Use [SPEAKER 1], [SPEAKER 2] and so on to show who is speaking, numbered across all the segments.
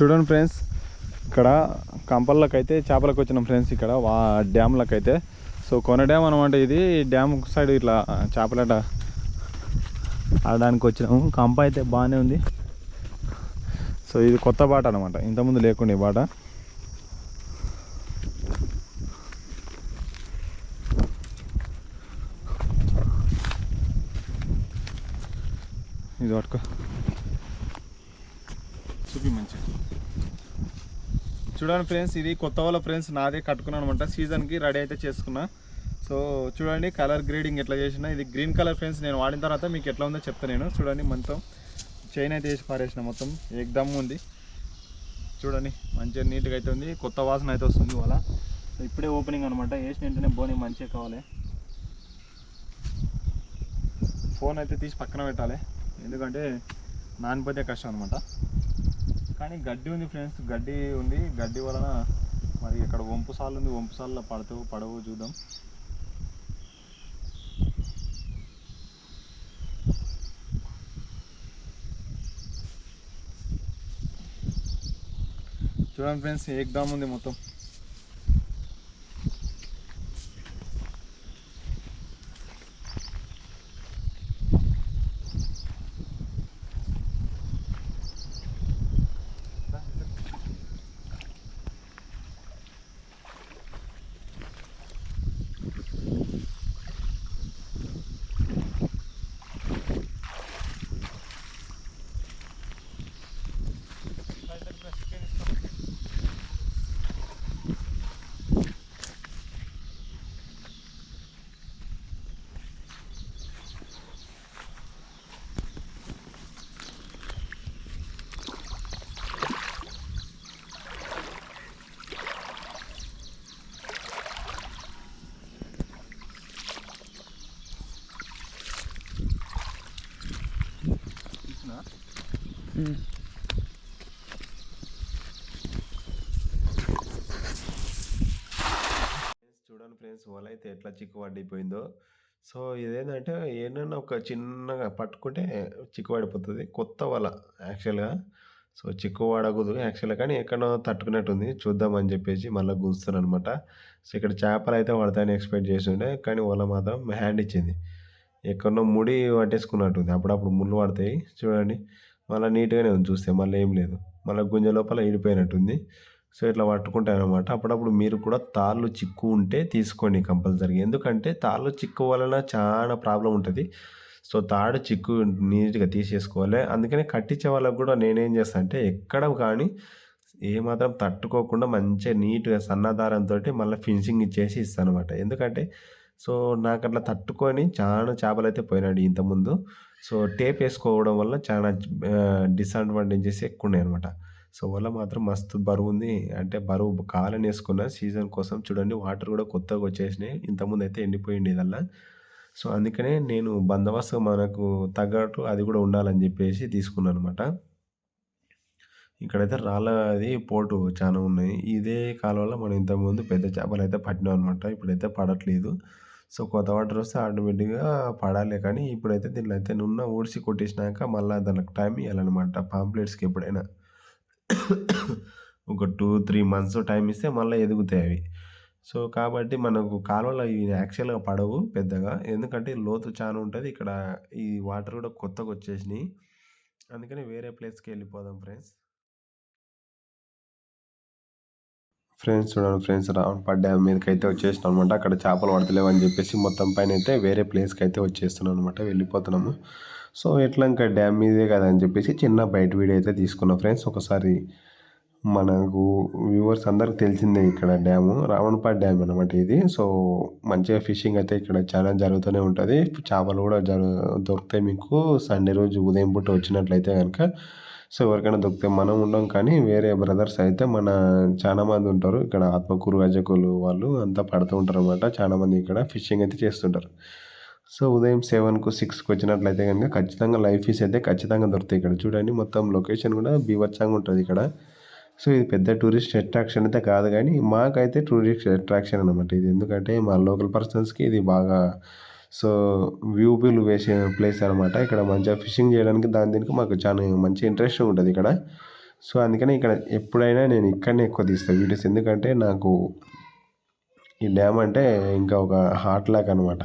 [SPEAKER 1] చూడండి ఫ్రెండ్స్ ఇక్కడ కంపల్లోకి అయితే చేపలకు వచ్చినాం ఫ్రెండ్స్ ఇక్కడ వా డ్యామ్లకు అయితే సో కొన డ్యామ్ అనమాట ఇది. డ్యామ్ సైడ్ ఇట్లా చేపలట ఆడడానికి వచ్చినాము కంప అయితే బాగానే ఉంది. సో ఇది కొత్త బాట అనమాట ఇంతకుముందు లేకుండా ఈ బాట. ఇది పట్టుకో. చూపి మంచిగా. చూడండి ఫ్రెండ్స్ ఇది కొత్త వాళ్ళ ఫ్రెండ్స్ నాదే కట్టుకున్నాను అనమాట. సీజన్కి రెడీ అయితే చేసుకున్నా. సో చూడండి కలర్ గ్రేడింగ్ ఎట్లా చేసిన. ఇది గ్రీన్ కలర్ ఫ్రెండ్స్ నేను వాడిన తర్వాత మీకు ఎట్లా ఉందో చెప్తాను నేను. చూడండి మొత్తం. చైన్ అయితే వేసి పారేసిన మొత్తం. ఎగ్దమ్ ఉంది. చూడండి మంచిగా నీట్గా అయితే ఉంది. కొత్త వాసన అయితే వస్తుంది ఇవాళ. సో ఇప్పుడే ఓపెనింగ్ అనమాట. వేసిన వెంటనే బోని మంచిగా కావాలి. ఫోన్ అయితే తీసి పక్కన పెట్టాలి. ఎందుకంటే నానిపోతే కష్టం అనమాట. కానీ గడ్డి ఉంది ఫ్రెండ్స్ గడ్డి ఉంది. గడ్డి వలన మరి ఇక్కడ వంపు సార్లు ఉంది. వంపు సార్లు పడతావు పడవు చూద్దాం. చూడండి ఫ్రెండ్స్ ఏకదామ్ ఉంది మొత్తం. చూడండి ఫ్రెండ్స్ వల అయితే ఎట్లా చిక్కు పడిపోయిందో సో ఇదేంటంటే ఏదైనా ఒక చిన్నగా పట్టుకుంటే చిక్కు పడిపోతుంది కొత్త వల యాక్చువల్గా. సో చిక్కు పడకూడదు యాక్చువల్గా. కానీ ఎక్కడో తట్టుకున్నట్టుంది. చూద్దామని చెప్పేసి మళ్ళీ గుంజుతాను అనమాట సో ఇక్కడ చేపలు అయితే పడతాయని ఎక్స్పెక్ట్ చేస్తుండే. కానీ వల మాత్రం హ్యాండ్ ఇచ్చింది. ఎక్కడో ముడి పట్టేసుకున్నట్టుంది. అప్పుడప్పుడు ముళ్ళు పడతాయి. చూడండి. మళ్ళీ నీట్గానే ఉంది చూస్తే మళ్ళీ ఏం లేదు. మళ్ళీ గుంజ లోపల ఇడిపోయినట్టుంది. సో ఇట్లా పట్టుకుంటానమాట అనమాట అప్పుడప్పుడు మీరు కూడా తాళ్ళు చిక్కు ఉంటే తీసుకోండి కంపల్సరీ ఎందుకంటే తాళ్ళు చిక్కు వలన చాలా ప్రాబ్లం ఉంటుంది. సో తాడు చిక్కు నీట్గా తీసేసుకోవాలి. అందుకనే కట్టించే వాళ్ళకు కూడా నేనేం చేస్తాను అంటే ఎక్కడ కానీ ఏమాత్రం తట్టుకోకుండా మంచిగా నీట్గా సన్నదారంతో మళ్ళీ ఫినిషింగ్ ఇచ్చేసి ఇస్తాను అనమాట ఎందుకంటే సో నాకు అట్లా తట్టుకొని చాలా చేపలు అయితే పోయినాడు ఇంతకుముందు సో టేప్ వేసుకోవడం వల్ల చాలా డిసడ్వాంటేజెస్ ఎక్కువ ఉన్నాయి అనమాట సో వల్ల మాత్రం మస్తు బరువు ఉంది అంటే బరువు కాలని వేసుకున్న సీజన్ కోసం చూడండి వాటర్ కూడా కొత్తగా వచ్చేసినాయి. ఇంతకుముందు అయితే ఎండిపోయింది ఇదల్లా. సో అందుకనే నేను బందోబస్తు మనకు తగ్గట్టు అది కూడా ఉండాలని చెప్పేసి తీసుకున్నాను అనమాట ఇక్కడైతే రాళ్ళది పోటు చాలా ఉన్నాయి. ఇదే కాలంలో మనం ఇంతకుముందు పెద్ద చేపలు అయితే పట్టినాం అనమాట ఇప్పుడైతే పడట్లేదు. సో కొత్త వాటర్ వస్తే ఆటోమేటిక్గా పడాలి కానీ ఇప్పుడైతే దీంట్లో అయితే నున్న ఊడ్చి కొట్టేసినాక మళ్ళీ దానికి టైం ఇవ్వాలన్నమాట పాంప్లెట్స్కి ఎప్పుడైనా. ఒక టూ త్రీ మంత్స్ టైం ఇస్తే మళ్ళీ ఎదుగుతాయి అవి. సో కాబట్టి మనకు కాలువలు ఇవి యాక్చువల్గా పడవు పెద్దగా. ఎందుకంటే లోతు చాలా ఉంటుంది. ఇక్కడ ఈ వాటర్ కూడా కొత్తగా వచ్చేసినాయి. అందుకని వేరే ప్లేస్కి వెళ్ళిపోదాం ఫ్రెండ్స్. ఫ్రెండ్స్ చూడండి ఫ్రెండ్స్ రావణపట్ డ్యామ్ మీదకి అయితే వచ్చేసినాం అనమాట అక్కడ చేపలు పడతలేవు అని చెప్పేసి మొత్తం పైన అయితే వేరే ప్లేస్కి అయితే వచ్చేస్తున్నాం అనమాట వెళ్ళిపోతున్నాము. సో ఎట్లా ఇంకా డ్యామ్ మీదే కదా అని చెప్పేసి చిన్న బయట వీడియో అయితే తీసుకున్నాం ఫ్రెండ్స్. ఒకసారి మనకు వ్యూవర్స్ అందరికి తెలిసిందే ఇక్కడ డ్యాము. రావణపాట్ డ్యామ్ అనమాట ఇది. సో మంచిగా ఫిషింగ్ అయితే ఇక్కడ చాలా జరుగుతూనే ఉంటుంది. చేపలు కూడా జరు దొరుకుతాయి మీకు. సండే రోజు ఉదయం పూట వచ్చినట్లయితే కనుక సో ఎవరికైనా దొరికితే మనం ఉండం. కానీ వేరే బ్రదర్స్ అయితే మన చాలా మంది ఉంటారు. ఇక్కడ ఆత్మకూరు గజకులు వాళ్ళు అంతా పడుతూ ఉంటారు అనమాట చాలా మంది ఇక్కడ ఫిషింగ్ అయితే చేస్తుంటారు. సో ఉదయం సెవెన్కు సిక్స్కి వచ్చినట్లయితే కనుక ఖచ్చితంగా లైఫ్ ఫిష్ అయితే ఖచ్చితంగా దొరుకుతాయి ఇక్కడ. చూడండి మొత్తం లొకేషన్ కూడా బీభత్సంగా ఉంటుంది ఇక్కడ. సో ఇది పెద్ద టూరిస్ట్ అట్రాక్షన్ అయితే కాదు. కానీ మాకైతే టూరిస్ట్ అట్రాక్షన్ అనమాట ఇది ఎందుకంటే మా లోకల్ పర్సన్స్కి ఇది బాగా సో వ్యూబుల్ వేసే ప్లేస్ అనమాట ఇక్కడ మంచిగా ఫిషింగ్ చేయడానికి దాని దీనికి మాకు చాలా మంచి ఇంట్రెస్ట్ ఉంటుంది ఇక్కడ. సో అందుకని ఇక్కడ ఎప్పుడైనా నేను ఇక్కడనే ఎక్కువ తీస్తాను వీడియోస్. ఎందుకంటే నాకు ఈ డ్యామ్ అంటే ఇంకా ఒక హార్ట్ లాక్ అనమాట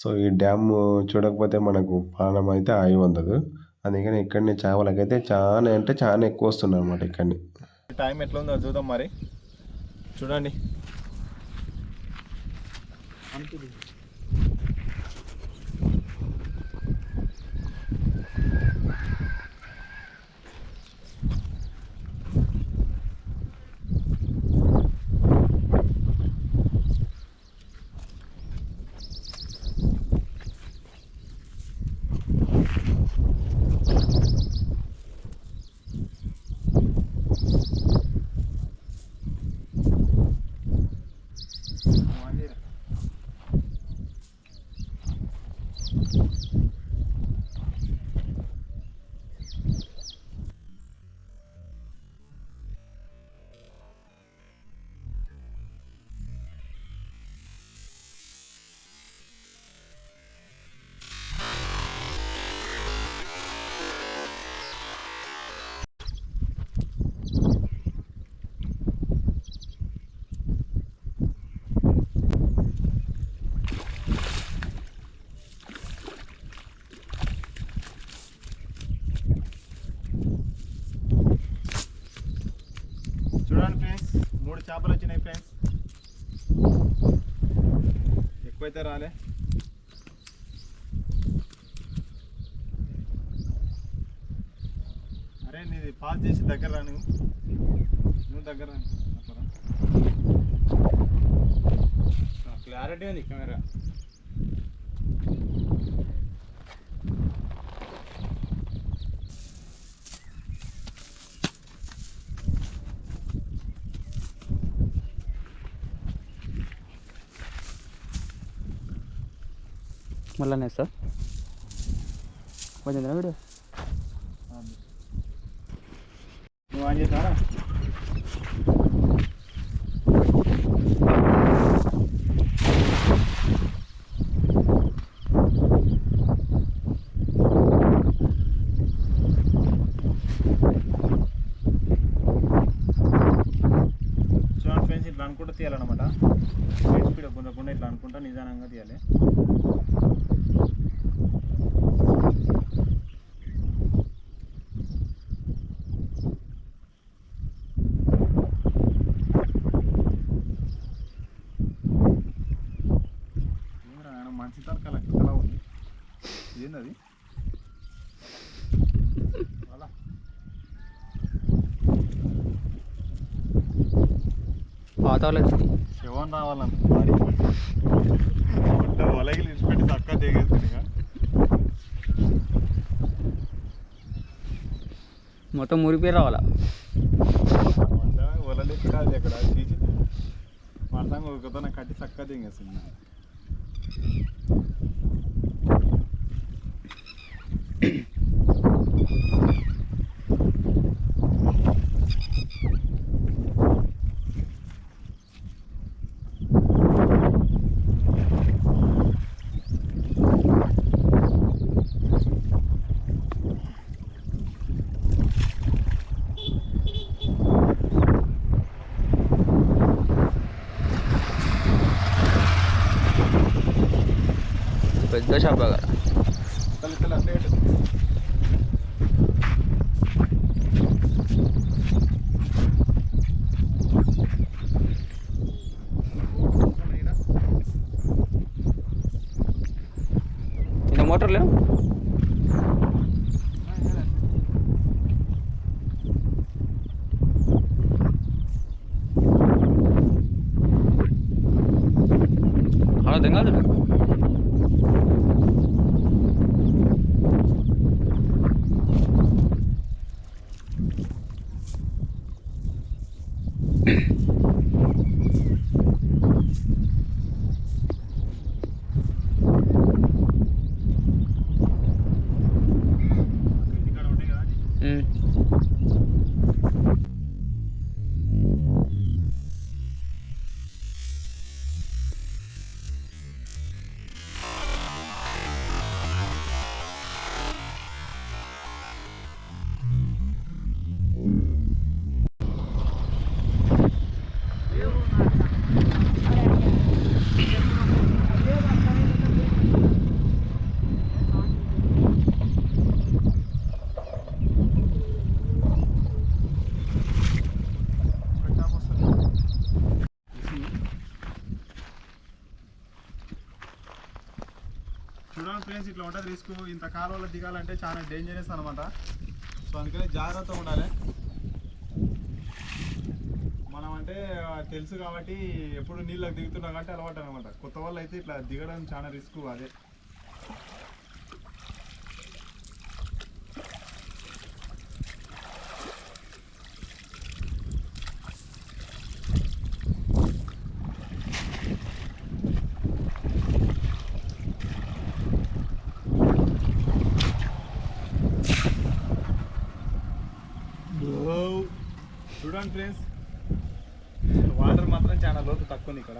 [SPEAKER 1] సో ఈ డ్యామ్ చూడకపోతే మనకు ప్రాణం అయితే ఆయి ఉండదు. అందుకని ఇక్కడనే చేపలకైతే చాలా అంటే చాలా ఎక్కువ వస్తున్నాయి అనమాట ఇక్కడని.
[SPEAKER 2] టైం ఎట్లా ఉందో చూద్దాం మరి. చూడండి. ఫ్రెండ్స్ ఎక్కువైతే రాలే. అరే నీది పాస్ చేసి దగ్గర రా నువ్వు. నువ్వు దగ్గర రా. క్లారిటీ ఉంది కెమెరా.
[SPEAKER 3] మళ్ళీ సార్? కొంచెం వీడియో
[SPEAKER 2] నువ్వు ఆన్ చేసావా చూడండి ఫ్రెండ్స్ ఇట్లా అనుకుంటూ తీయాలన్నమాట. స్పీడ్ స్పీడ్ గుంజకుండా ఇట్లా అనుకుంటా నిదానంగా తీయాలి. మంచి లెక్కలా ఉంది. ఏంది అది అలా
[SPEAKER 3] పాతాలేదు
[SPEAKER 2] శివన్ రావాలంట మరి. గుడ్డ వలగిలి ఇచ్చిపెట్టి చక్కగా.
[SPEAKER 3] మొత్తం మురిపోయి రావాలా?
[SPEAKER 2] వలలెక్కి కాదు అక్కడ తీసి మరసంగా ఒకతో కట్టి చక్కగా దిగేస్తుంది
[SPEAKER 3] పెద్ద షాప్ కదా
[SPEAKER 2] తల్లి తల్లి ఫ్రెండ్స్ ఇట్లా ఉంటుంది రిస్క్ ఇంత కాలువలో దిగాలంటే చాలా డేంజరస్ అనమాట సో అందుకని జాగ్రత్తగా ఉండాలి. మనం అంటే తెలుసు కాబట్టి ఎప్పుడు నీళ్ళకి దిగుతున్నాం కాబట్టి అలవాటు అనమాట కొత్త వాళ్ళు అయితే ఇట్లా దిగడం చాలా రిస్క్ అదే. చూడండి ఫ్రెండ్స్ వాటర్ మాత్రం చాలా లోతు తక్కువ ఉంది ఇక్కడ.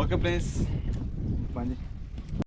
[SPEAKER 2] ఓకే ప్లేస్ పని